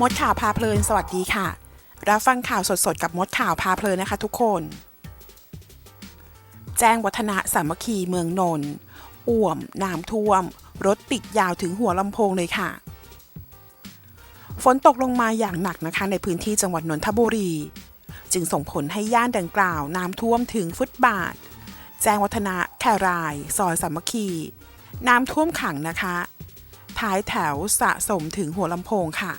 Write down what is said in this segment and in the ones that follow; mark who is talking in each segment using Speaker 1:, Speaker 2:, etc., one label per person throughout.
Speaker 1: มดข่าวพาเพลิน สวัสดีค่ะ รับฟังข่าวสดๆ กับมดข่าวพาเพลินนะคะทุกคน แจ้งวัฒนะสามัคคีเมืองนนท์อ่วมน้ำท่วม รถติดยาวถึงหัวลำโพงเลยค่ะ ฝนตกลงมาอย่างหนักนะคะในพื้นที่จังหวัดนนทบุรี จึงส่งผลให้ย่านดังกล่าวน้ำท่วมถึงฟุตบาท แจ้งวัฒนะแคราย ซอยสามัคคี น้ำท่วมขังนะคะ ท้ายแถวสะสมถึงหัวลำโพงค่ะ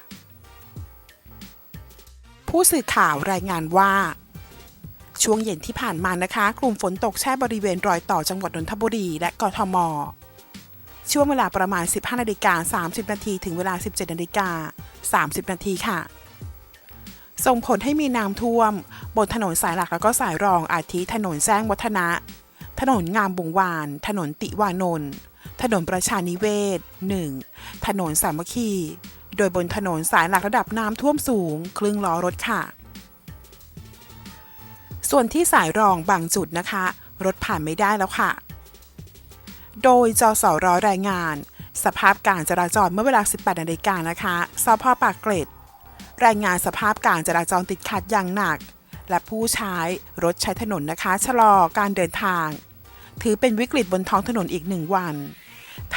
Speaker 1: ผู้สื่อข่าวรายงานว่าช่วงเย็นที่ผ่านมานะคะ กลุ่มฝนตกแช่บริเวณรอยต่อจังหวัดนนทบุรีและกทม ช่วงเวลาประมาณ 15นาฬิกา30นาทีถึงเวลา 17นาฬิกา30นาทีค่ะ ส่งผลให้มีน้ำท่วม บนถนนสายหลักแล้วก็สายรองอาทิถนนแจ้งวัฒนะ ถนนงามวงวาน ถนนติวานนท์ถนนประชานิเวศ 1. ถนนสามัคคี โดยบนถนนสายหลักระดับน้ำท่วมสูง ครึ่งล้อรถค่ะ ส่วนที่สายรองบางจุดนะคะ รถผ่านไม่ได้แล้วค่ะ โดยจสรรายงาน สภาพการจราจรเมื่อเวลา 18นาฬิกานะคะสพปากเกร็ด รายงานสภาพการจราจรติดขัดอย่างหนัก และผู้ใช้รถใช้ถนนนะคะชะลอการเดินทาง ถือเป็นวิกฤตบนท้องถนนอีกหนึ่งวัน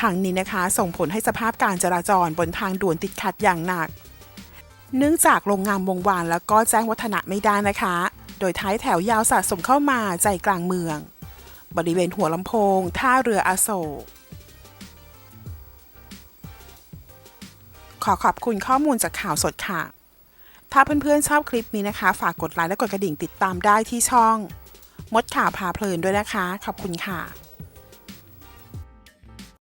Speaker 1: ทางนี้นะคะส่งผลให้สภาพการจราจรบนทางด่วนติดขัดอย่างหนัก เนื่องจากโรงงานวงวานแล้วก็แจ้งวัฒนะไม่ได้นะคะ โดยท้ายแถวยาวสะสมเข้ามาใจกลางเมือง บริเวณหัวลำโพง ท่าเรืออโศกขอขอบคุณข้อมูลจากข่าวสดค่ะ ถ้าเพื่อนๆชอบคลิปนี้นะคะ ฝากกดไลค์และกดกระดิ่งติดตามได้ที่ช่อง มดข่าวพาเพลินด้วยนะคะ ขอบคุณค่ะ